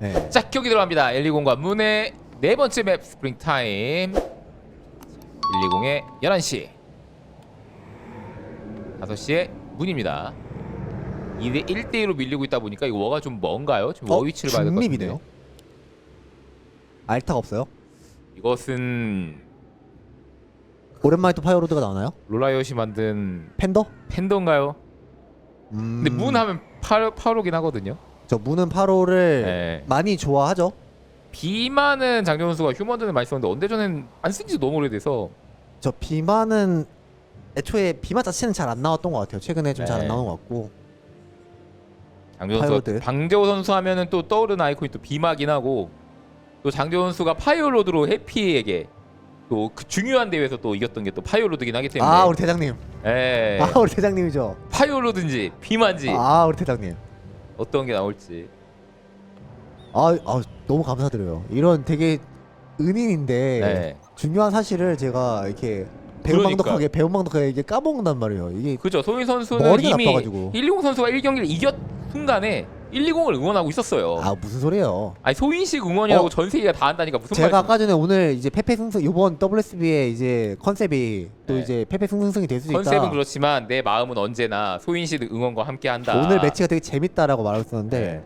네. 자 경기 들어갑니다. 120과 문의 네 번째 맵 스프링 타임. 120의 11시. 5시에 문입니다. 2대 1대 1로 밀리고 있다 보니까 이거 워가 좀 먼가요? 지금 워 위치를 봐야 될 것 같은데. 중립이네요. 알타가 없어요. 이것은 오랜만에 또 파이어로드가 나오나요? 롤라이엇이 만든 팬더? 팬더인가요? 음... 근데 문 하면 파, 파로긴 하거든요. 저 문은 8호를 네. 많이 좋아하죠. 비만은 장정 선수가 휴먼전에 많이 썼는데 언제전엔 안 쓴지 너무 오래돼서 저 비만은 애초에 비만 자체는 잘 안 나왔던 것 같아요. 최근에 좀 잘 안 네. 나오는 것 같고. 장정 선수 파이어로드. 방재호 선수 하면은 또 떠오르는 아이콘이 또 비마긴 하고 또 장정 선수가 파이어로드로 해피에게 또 그 중요한 대회에서 또 이겼던 게 또 파이어로드긴 하기 때문에 아 우리 대장님. 예. 아 우리 대장님이죠. 파이어로드인지 비만지 아 우리 대장님. 어떤 게 나올지 아, 아 너무 감사드려요. 이런 되게 은인인데 네. 중요한 사실을 제가 이렇게. 배운망덕하게 배운망덕하게 이게 까먹는단 말이에요. 이게 그죠 소희 선수는 머리가 이미 나빠가지고. 120 선수가 1경기를 이겼 순간에 120을 응원하고 있었어요 아 무슨 소리예요? 아니 소인식 응원이라고 어? 전 세계가 다 한다니까 무슨 제가 말이야 아까 전에 오늘 이제 페페 승승 이번 WSB의 이제 컨셉이 또 네. 이제 페페 승승승이 될수 있다. 컨셉은 그렇지만 내 마음은 언제나 소인식 응원과 함께 한다 오늘 매치가 되게 재밌다라고 말했었는데 네.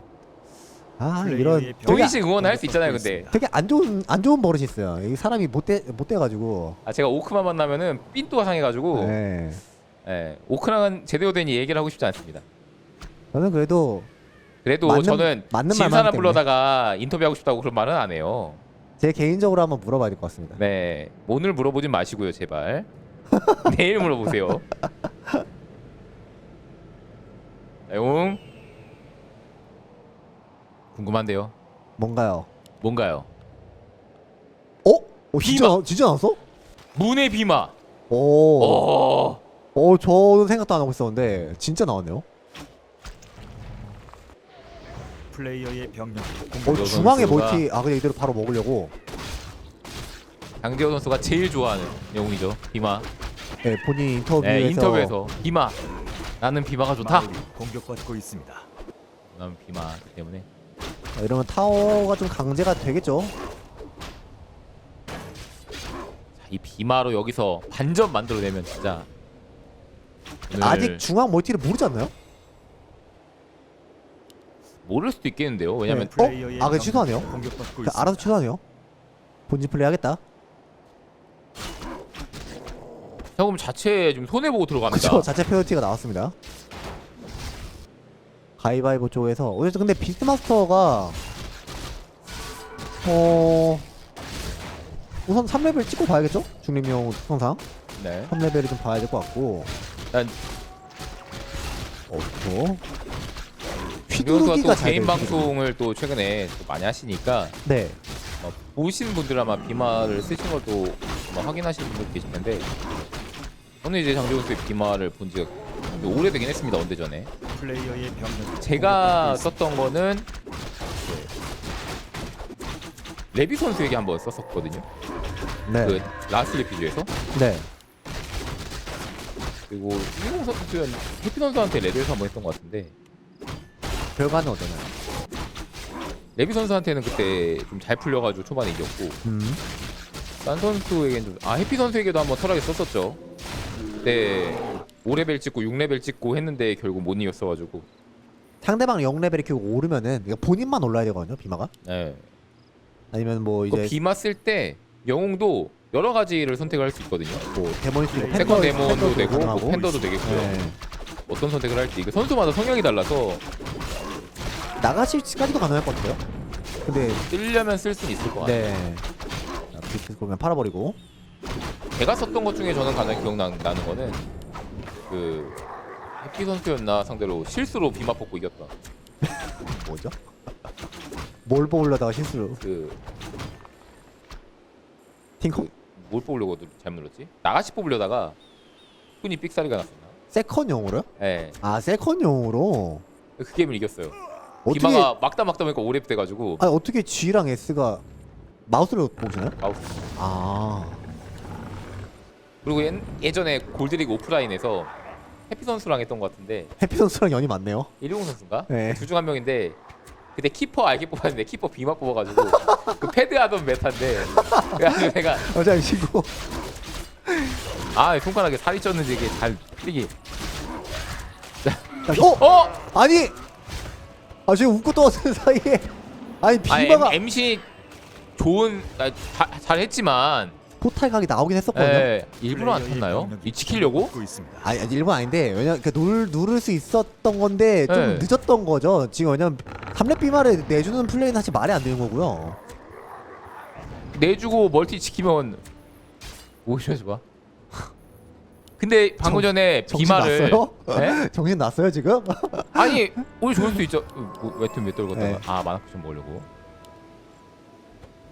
아 이런 되게, 소인식 응원을 할 수 있잖아요 근데 되게 안 좋은 안 좋은 버릇이 있어요. 이 사람이 못돼 못돼 가지고. 아 제가 오크만 만나면은 삔또가 상해가지고 네. 예, 오크랑은 제대로 된 얘기를 하고 싶지 않습니다 저는 그래도 그래도 맞는- 저는 맞는 진 말만 사람 하기 때문에. 불러다가 인터뷰하고 싶다고 그런 말은 안 해요 제 개인적으로 한번 물어봐야 될 것 같습니다. 네 오늘 물어보진 마시고요 제발 내일 물어보세요 용 궁금한데요 뭔가요? 뭔가요 어? 어 진짜 비마. 나- 진짜 나왔어? 문의 비마 오. 어 어, 저는 생각도 안 하고 있었는데 진짜 나왔네요. 플레이어의 병력 어, 중앙에 선수가- 멀티 아 그냥 이대로 바로 먹으려고. 장재호 선수가 제일 좋아하는 영웅이죠 비마 네, 본인 인터뷰에서 네 인터뷰에서 비마 나는 비마가 좋다 마을이 공격받고 있습니다. 나는 비마 때문에 아, 이러면 타워가 좀 강제가 되겠죠. 자, 이 비마로 여기서 반전 만들어내면 진짜 오늘 아직 중앙 멀티를 모르지 않나요? 모를 수도 있겠는데요 왜냐면 네. 어? 아, 그래, 취소하네요. 그. 알아서 취소하네요. 본진 플레이 하겠다. 현금 자체 좀 손해 보고 들어갑니다. 그쵸 자체 페널티가 나왔습니다. 가위바위보 쪽에서 오늘 근데 비스마스터가 어 우선 3레벨 찍고 봐야겠죠? 중립용 특성상 네. 3레벨을 좀 봐야 될 것 같고 일단 어, 또김 효수가 또 잘 개인 돼요, 방송을 또 최근에 또 많이 하시니까. 네 어, 보시는 분들 아마 비마를 쓰신 걸또 확인하시는 분들 계실 텐데 저는 이제 장재훈 선수의 비마를 본 지가 좀 오래되긴 했습니다 언제 전에 플레이어의 병력이 제가 썼던 거는 네. 레비 선수에게 한번 썼었거든요 네. 그 라스트 레피즈에서 네. 그리고 이용 선수는 해피 선수한테 레비에서 한번 했던 것 같은데 결과는 어떠나요? 레비 선수한테는 그때 좀 잘 풀려가지고 초반에 이겼고 음. 딴 선수에겐 좀 아 해피 선수에게도 한번 털하게 썼었죠. 네 5레벨 찍고 6레벨 찍고 했는데 결국 못 이겼어가지고 상대방 0레벨이 결국 오르면은 그러니까 본인만 올라야 되거든요 비마가 네. 아니면 뭐그 이제 비마 쓸 때 영웅도 여러 가지를 선택을 할 수 있거든요. 뭐 데모니스 뭐 세컨 데몬도 되고 뭐. 팬더도 되겠고요. 네. 어떤 선택을 할지 이게 선수마다 성향이 달라서 나가실지까지도 가능할 것 같아요. 근데 쓰려면 쓸 수는 있을 것 같아요. 네. 자, 비트 그냥 팔아버리고. 제가 썼던 것 중에 저는 가장 기억나는 거는 그 해피 선수였나 상대로 실수로 비마 뽑고 이겼던 뭐죠? 뭘 뽑으려다가 실수로 그 팅커? 뭘 뽑으려고 누- 잘못 눌렀지? 나가시 뽑으려다가 훈이 삑사리가 났었나? 세컨용으로요? 예. 아 세컨용으로 그 게임을 이겼어요. 어떻게 비마가 막다 막다 보니까 오래 돼가지고 아니 어떻게 G랑 S가 마우스로 뽑으시나요? 마우스. 아 그리고 예, 예전에 골드리그 오프라인에서 해피 선수랑 했던 것 같은데 해피 선수랑 연이 많네요. 120 선수인가? 네. 둘 중 한 명인데 그때 키퍼 알게 뽑았는데 키퍼 비마 뽑아가지고 그 패드 하던 메타인데 그래가지고 내가 신고. 아 손가락에 살이 쪘는지 이게 잘 풀리기 어? 어? 아니. 아 지금 웃고 떠드는 사이에. 아니 아 비마가 M, MC 좋은 아, 자, 잘했지만 포탈 각이 나오긴 했었거든요. 예, 일부러 안 탔나요? 이 지키려고? 아니 아니, 일본 아닌데 왜냐 그 누를 누를 수 있었던 건데 좀 네. 늦었던 거죠. 지금 왜냐면 3렙 비마를 내주는 플레이는 사실 말이 안 되는 거고요. 내주고 멀티 지키면 오히려 좋아. 근데 방금 정- 전에 정신 비마를 났어요? 네? 정신 났어요 지금? 아니 오히려 좋을 수도 있죠. 어, 뭐, 왜팀 왜 떨궜다가 네. 아 마나쿠 좀 먹으려고.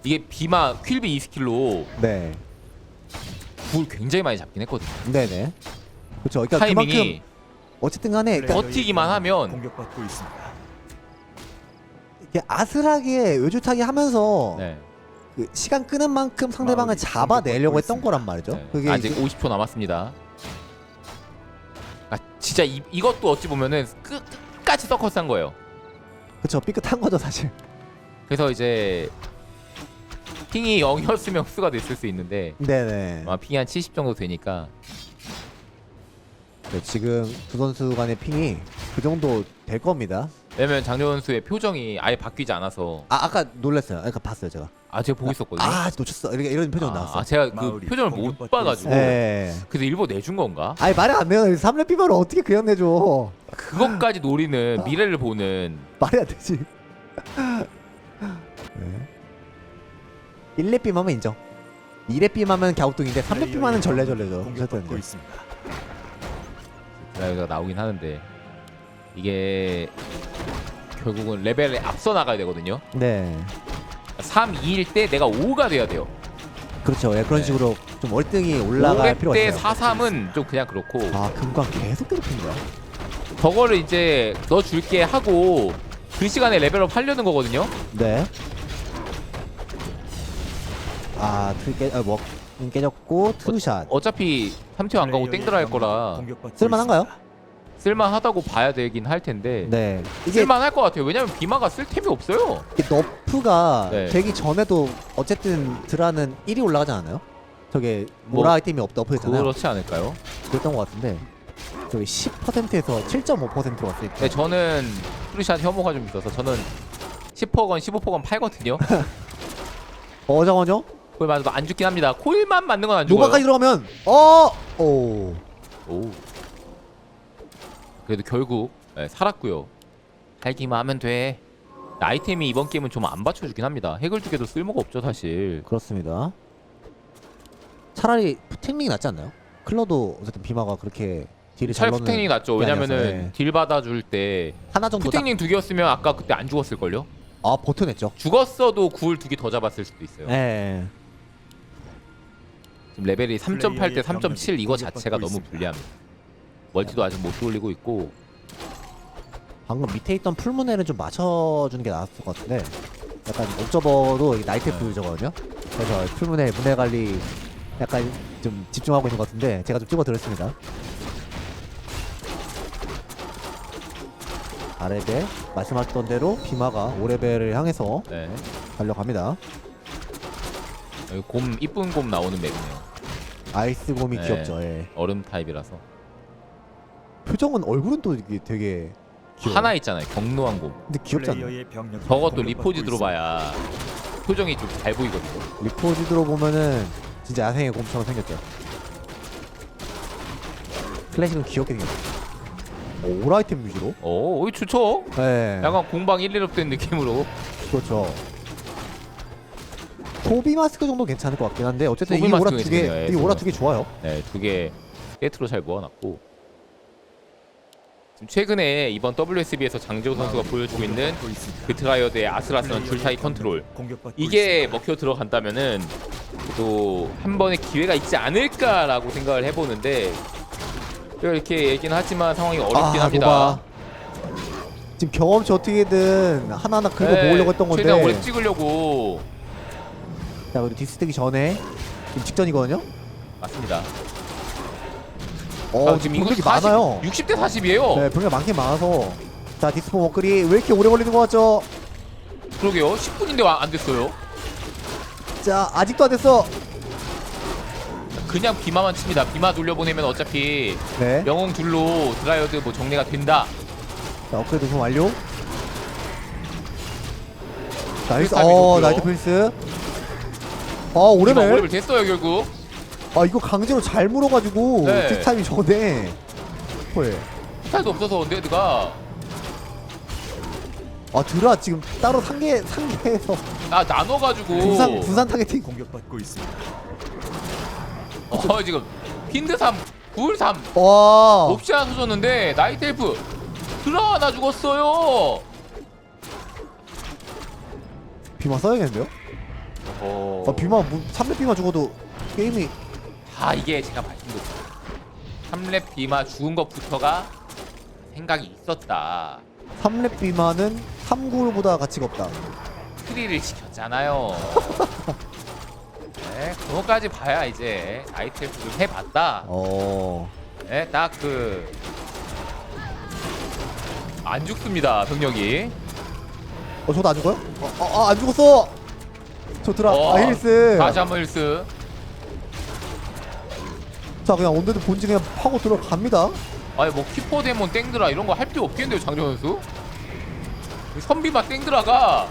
이게 비마 퀼비 2스킬로 네, 굴 굉장히 많이 잡긴 했거든요. 네네. 그렇죠. 그러니까 그만큼 타이밍이 어쨌든간에 그러니까 버티기만 하면- 공격받고 있습니다. 이게 아슬하게 외줄타기 하면서 네. 그 시간 끄는 만큼 상대방을 마을이 잡아내려고 공격받고 했던. 거란 말이죠. 네. 그게 아직 이제- 50초 남았습니다. 아 진짜 이, 이것도 어찌 보면은 끝, 끝까지 서커스한 거예요. 그쵸 삐끗한 거죠 사실. 그래서 이제 핑이 0이었으면 흡수가 됐을 수 있는데 네네. 아마 핑이 한 70 정도 되니까 네, 지금 두 선수 간의 핑이 그 정도 될 겁니다. 왜냐면 장려원 선수의 표정이 아예 바뀌지 않아서 아 아까 놀랐어요. 아까 봤어요 제가. 아 제가 보고 있었거든요. 아 놓쳤어. 이렇게 이런 표정 아, 나왔어. 아, 제가 그 마을이 표정을 못 공격받고 봐가지고 네. 그래서 일부러 내준 건가? 아니 말이 안 돼요. 3렙 비마를 어떻게 그냥 내줘? 그것까지 노리는 미래를 보는 말이 안 되지. 네. 1렙 비마면 인정. 2렙 비마면 갸우뚱인데 3렙 비마는 절레절레죠. 공격받고. 있습니다. 드라이브가 나오긴 하는데 이게 결국은 레벨에 앞서 나가야 되거든요. 네. 3, 2일 때 내가 5가 돼야 돼요. 그렇죠. 예, 그런 네. 식으로 좀 월등히 올라갈 5렙 필요가 때 있어요. 4, 3은 좀 그냥 그렇고 아 금광 계속 괴롭힌 거야. 저거를 이제 너 줄게 하고 그 시간에 레벨업 하려는 거거든요. 네. 아 트리 깨, 아, 뭐 깨졌고 투샷. 어차피 3티어 안 가고 땡들어 할 거라 쓸만한가요? 쓸만하다고 봐야 되긴 할 텐데 네. 이게 쓸만할 것 같아요. 왜냐면 비마가 쓸 템이 없어요. 이게 너프가 네. 되기 전에도 어쨌든 드라는 1이 올라가지 않아요? 저게 뭐, 모라 아이템이 없 너프했잖아요. 그렇지 않을까요? 그랬던 것 같은데 저기 10%에서 7.5%로 왔으니까. 네, 저는 프리샷 혐오가 좀 있어서 저는 10%건 15%건 팔거든요. 어 잠깐만요. 코일 맞아도 안 죽긴 합니다. 코일만 맞는 건 안 죽어요. 노바까지 들어가면 어 오. 오. 그래도 결국 네, 살았고요. 살기만 하면 돼. 아이템이 이번 게임은 좀 안 받쳐주긴 합니다. 핵을 두개도 쓸모가 없죠 사실. 그렇습니다. 차라리 푸탱링이 낫지 않나요? 클러도 어쨌든 비마가 그렇게 딜을 잘 차라리 넣는 푸탱링이 낫죠. 게 왜냐면은 네. 딜 받아줄 때 하나 정도 딱- 푸탱링 두 개였으면 아까 그때 안 죽었을걸요? 아 버텨냈죠. 죽었어도 굴두개 더 잡았을 수도 있어요. 예. 지금 레벨이 3.8대 플레이어의 3.7 이거 자체가 너무 불리합니다. 멀티도 아직 못 돌리고 있고 방금 밑에 있던 풀문에는 좀 맞춰주는 게 나았을 것 같은데 약간 옥저버도 이 나이트 부유저거든요. 그래서 풀문에 문해 관리 약간 좀 집중하고 있는 것 같은데 제가 좀 찍어 드렸습니다. 아레벨 말씀하셨던 대로 비마가 5레벨을 향해서 네. 달려갑니다. 여기 곰 이쁜 곰 나오는 맵이네요. 아이스 곰이 네. 귀엽죠. 예. 얼음 타입이라서 표정은 얼굴은 또 이게 되게 귀여워. 하나 있잖아요. 경로한 곰. 근데 귀엽지 병력이 저것도 리포지. 들어봐야 표정이 좀 잘 보이거든요. 리포지 들어보면은 진짜 야생의 곰처럼 생겼죠. 클래식은 귀엽게 생겼어. 오, 올 아이템 위주로? 오, 이 좋죠. 네. 약간 공방 1, 2업 된 느낌으로 그렇죠. 토비 마스크 정도 괜찮을 것 같긴 한데 어쨌든 이 오라 마스크 두 개. 예, 이 오라 두 개 좋아요. 네, 두 개 세트로 잘 모아놨고 최근에 이번 WSB에서 장재호 선수가 보여주고 있는 공격받고 있습니다. 그 트라이어드의 아슬아슬한 줄타기 컨트롤 공격받고 이게. 먹혀 들어간다면은 또 한 번의 기회가 있지 않을까라고 생각을 해보는데 이렇게 얘기는 하지만 상황이 어렵긴 아, 합니다. 노바. 지금 경험치 어떻게든 하나하나 긁어 네, 모으려고 했던 건데. 최대한 오래 찍으려고 자, 그리고 디스 뜨기 전에 지금 직전이거든요. 맞습니다. 어, 아, 지금 이거 공격이 40, 많아요. 60대 40이에요. 네, 병력 많긴 많아서. 자, 디스포 머클이 왜 이렇게 오래 걸리는 것 같죠? 그러게요 10분인데 안 됐어요 자 아직도 안 됐어 그냥 비마만 칩니다 비마 돌려보내면 어차피 네 영웅 둘로 드라이어드 뭐 정리가 된다 자, 업그레이드 좀 완료. 나이스. 필살기 어. 나이트 필스. 아, 비마 오래네. 오래벨 됐어요 결국 아, 이거 강제로 잘 물어가지고 네. 티타임이 저거네. 헐. 스타일도 없어서 언데드가 아, 드라 지금 따로 상계 상계에서 아 나눠가지고 부산 부산 타겟팅. 공격받고 있습니다. 어 지금 핀드 3 굴 3 와. 하나 터졌는데 나이트 엘프 드라 하나 죽었어요 비마 써야겠는데요? 어... 아, 비마 3렙 비마 죽어도 게임이 아 이게 제가 말씀드렸어요 3렙 비마 죽은 것부터가 생각이 있었다 3렙 비마는 3구보다 가치가 없다. 트리를 시켰잖아요 네, 그거까지 봐야 이제 나이트 엘프를 해봤다 어. 네, 딱 그 안 죽습니다 병력이 어, 저도 안 죽어요? 어, 어, 아, 안 죽었어. 저 드라. 어, 아, 힐스. 다시 한번 힐스 자, 그냥 언데드 본지 그냥 파고 들어갑니다. 아니 뭐 키퍼 데몬 땡드라 이런 거 할 필요 없겠는데요 장정 선수? 이 선비마 땡드라가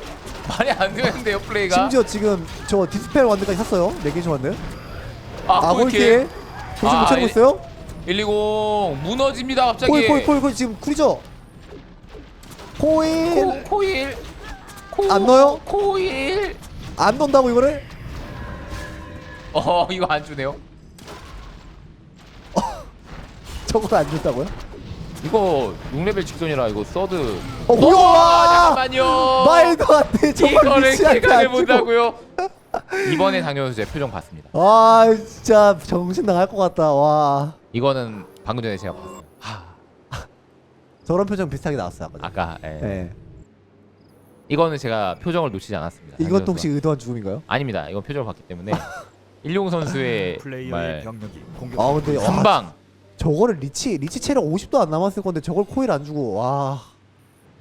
말이 안 되는데요 플레이가 심지어 지금 저 디스펠 완드까지 샀어요. 네개조 완드. 아 아. 정신 아, 못 차리고 이- 있어요? 120 무너집니다 갑자기 코일, 코일, 코일, 코일 지금 쿨이죠? 코일. 코, 코일 코, 안 넣어요? 코일 안 넣는다고 이거를? 어 이거 안 주네요 저걸 안 준다고요? 이거 6레벨 직전이라 이거 서드 어, 뭐야! 우와, 잠깐만요 말도 안 돼. 저걸 이거를 기각을 안 주고. 못하고요 이번에 장현 선수의 표정 봤습니다 아, 진짜 정신 나갈 것 같다. 와. 이거는 방금 전에 제가 봤어요 하, 저런 표정 비슷하게 나왔어요. 아까. 아까 예. 네. 이거는 제가 표정을 놓치지 않았습니다 장현 또 혹시 선수가. 의도한 죽음인가요? 아닙니다 이건 표정을 봤기 때문에 일용 선수의 플레이어의 정말 병력이 아, 공격받고 근데 와, 한방 저거를 리치 리치 체력 50도 안 남았을 건데 저걸 코일 안 주고 와.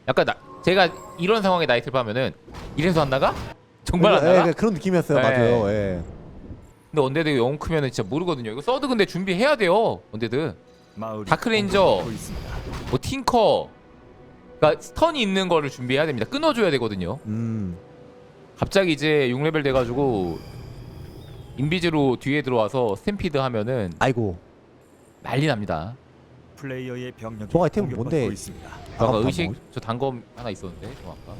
약간 나, 제가 이런 상황에 나이트를 하면은 이래서 한다가 정말 예, 한다가 예, 그런 느낌이었어요. 네. 맞아요. 예. 근데 언데드 영웅 크면은 진짜 모르거든요 이거 서드 근데 준비해야 돼요 언데드 다크레인저. 뭐 팅커 그러니까 스턴이 있는 거를 준비해야 됩니다 끊어줘야 되거든요 음. 갑자기 이제 6레벨 돼가지고 인비즈로 뒤에 들어와서 스탬피드 하면은 아이고. 난리 납니다 플레이어의 병력이 저 공격받고 뭔데? 있습니다. 아까 의식 뭐. 저 단검 하나 있었는데 저 아까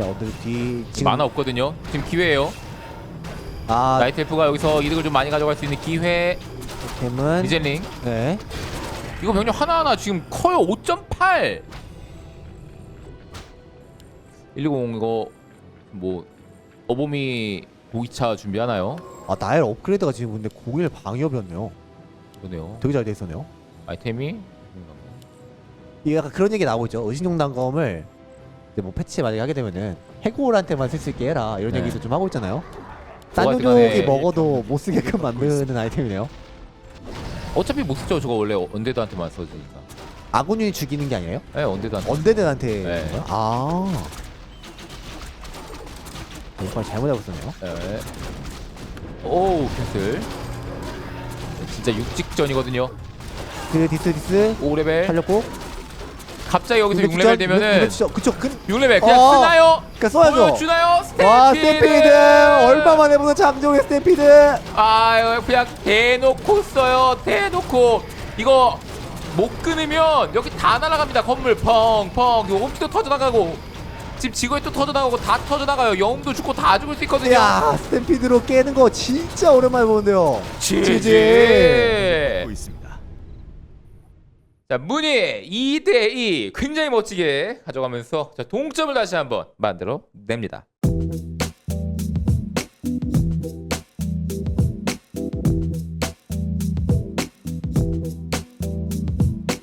야, 어디 뒤 지금 만화 없거든요 지금 기회예요 아, 나이트 엘프가 여기서 이득을 좀 많이 가져갈 수 있는 기회 템은 이젤링 네. 이거 병력 하나 하나 지금 커요 5.8 120 이거 뭐 어보미 고기차 준비하나요? 아, 나엘 업그레이드가 지금 근데 01 방위업이었네요. 그러네요 되게 잘 돼 있었네요. 아이템이 이게 약간 그런 얘기 나오고 있죠. 의식용 단검을 이제 뭐 패치 만약에 하게 되면은 해골한테만 쓸 수 있게 해라 이런 네. 얘기도 좀 하고 있잖아요. 딴 뭐가 종족이 들어가네. 먹어도 못 쓰게끔 만드는 아이템이네요. 어차피 못 쓰죠 저거 원래 언데드한테만 써주니까 아군이 죽이는 게 아니에요? 네 언데드한테 언데드한테 네. 아. 이걸 잘못 알고 있었네요. 네. 오우 캔슬 진짜 육직전이거든요. 그 디스 디스. 5레벨. 살렸고. 갑자기 여기서 이거 6레벨 진짜- 되면은 이거 진짜 그쵸 그 6레벨 그냥 어. 쓰나요? 그러니까 써야죠. 보여주나요? 와 스탬피드! 얼마만에 보는 장종의 스탬피드! 아 그냥 대놓고 써요. 대놓고. 이거 못 끊으면 여기 다 날아갑니다. 건물. 펑펑. 이거 홈피도 터져나가고 집 지구에 또 터져나가고 다 터져나가요. 영웅도 죽고 다 죽을 수 있거든요. 야 스탬피드로 깨는 거 진짜 오랜만에 보는데요. 지지. 있습니다. 자 문희 2대2 굉장히 멋지게 가져가면서 자 동점을 다시 한번 만들어 냅니다